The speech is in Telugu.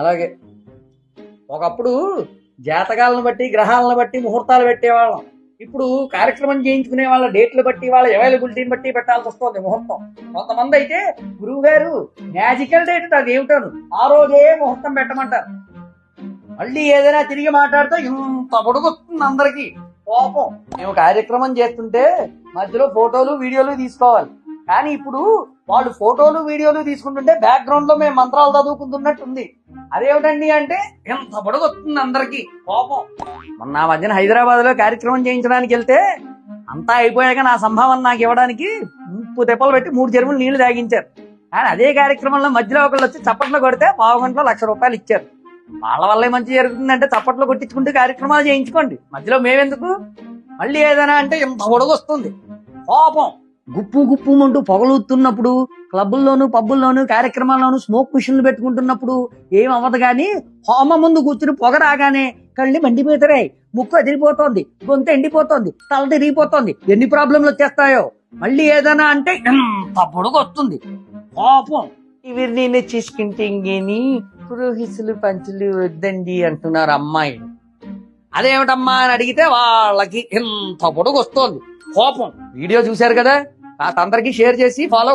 అలాగే ఒకప్పుడు జాతకాలను బట్టి గ్రహాలను బట్టి ముహూర్తాలు పెట్టేవాళ్ళం. ఇప్పుడు కార్యక్రమం చేయించుకునే వాళ్ళ డేట్లు బట్టి వాళ్ళ అవైలబిలిటీని బట్టి పెట్టాల్సి వస్తుంది ముహూర్తం. కొంతమంది అయితే గురువు గారు మ్యాజికల్ డేట్ అది ఏమిటాను? ఆ రోజే ముహూర్తం పెట్టమంటారు. మళ్ళీ ఏదైనా తిరిగి మాట్లాడితే ఇంత పొడుగుతుంది అందరికి. కోపం మేము కార్యక్రమం చేస్తుంటే మధ్యలో ఫోటోలు వీడియోలు తీసుకోవాలి. కానీ ఇప్పుడు వాళ్ళు ఫోటోలు వీడియోలు తీసుకుంటుంటే బ్యాక్గ్రౌండ్లో మేము మంత్రాలు చదువుకుంటున్నట్టుంది. అదేమిటండి అంటే ఎంత పొడగొస్తుంది అందరికి కోపం మొన్న మధ్యన హైదరాబాద్లో కార్యక్రమం చేయించడానికి వెళ్తే అంతా అయిపోయాక నా సంభావన నాకు ఇవ్వడానికి ముప్పు తెప్పలు పెట్టి మూడు చెరువులు నీళ్ళు తాగించారు. కానీ అదే కార్యక్రమంలో మధ్యలో ఒకళ్ళు వచ్చి చప్పట్లు కొడితే పావు గంటలో లక్ష రూపాయలు ఇచ్చారు. వాళ్ళ వల్లే మంచి జరుగుతుందంటే చప్పట్లు కొట్టించుకుంటూ కార్యక్రమాలు చేయించుకోండి. మధ్యలో మేమెందుకు? మళ్ళీ ఏదైనా అంటే ఎంత పొడగొస్తుంది కోపం గుప్పు గుప్పుమంటూ పొగలుతున్నప్పుడు క్లబ్బుల్లోను పబ్బుల్లోనూ కార్యక్రమాల్లోనూ స్మోక్ మిషన్లు పెట్టుకుంటున్నప్పుడు ఏం అవ్వదు కానీ హోమ ముందు కూర్చుని పొగ రాగానే కళ్ళు మండిపోతారాయి ముక్కు అదిరిపోతోంది గొంతు ఎండిపోతోంది తల తిరిగిపోతోంది. ఎన్ని ప్రాబ్లంలు వచ్చేస్తాయో. మళ్ళీ ఏదైనా అంటే ఎంత వస్తుంది కోపం ఇవి నేను చేసుకుంటేని పురోహితులు పంచులు వద్దండి అంటున్నారు అమ్మాయిలు. అదేమిటమ్మా అని అడిగితే వాళ్ళకి ఎంత పొడుగు వస్తోంది కోపం. వీడియో చూశారు కదా? అందరికి షేర్ చేసి ఫాలో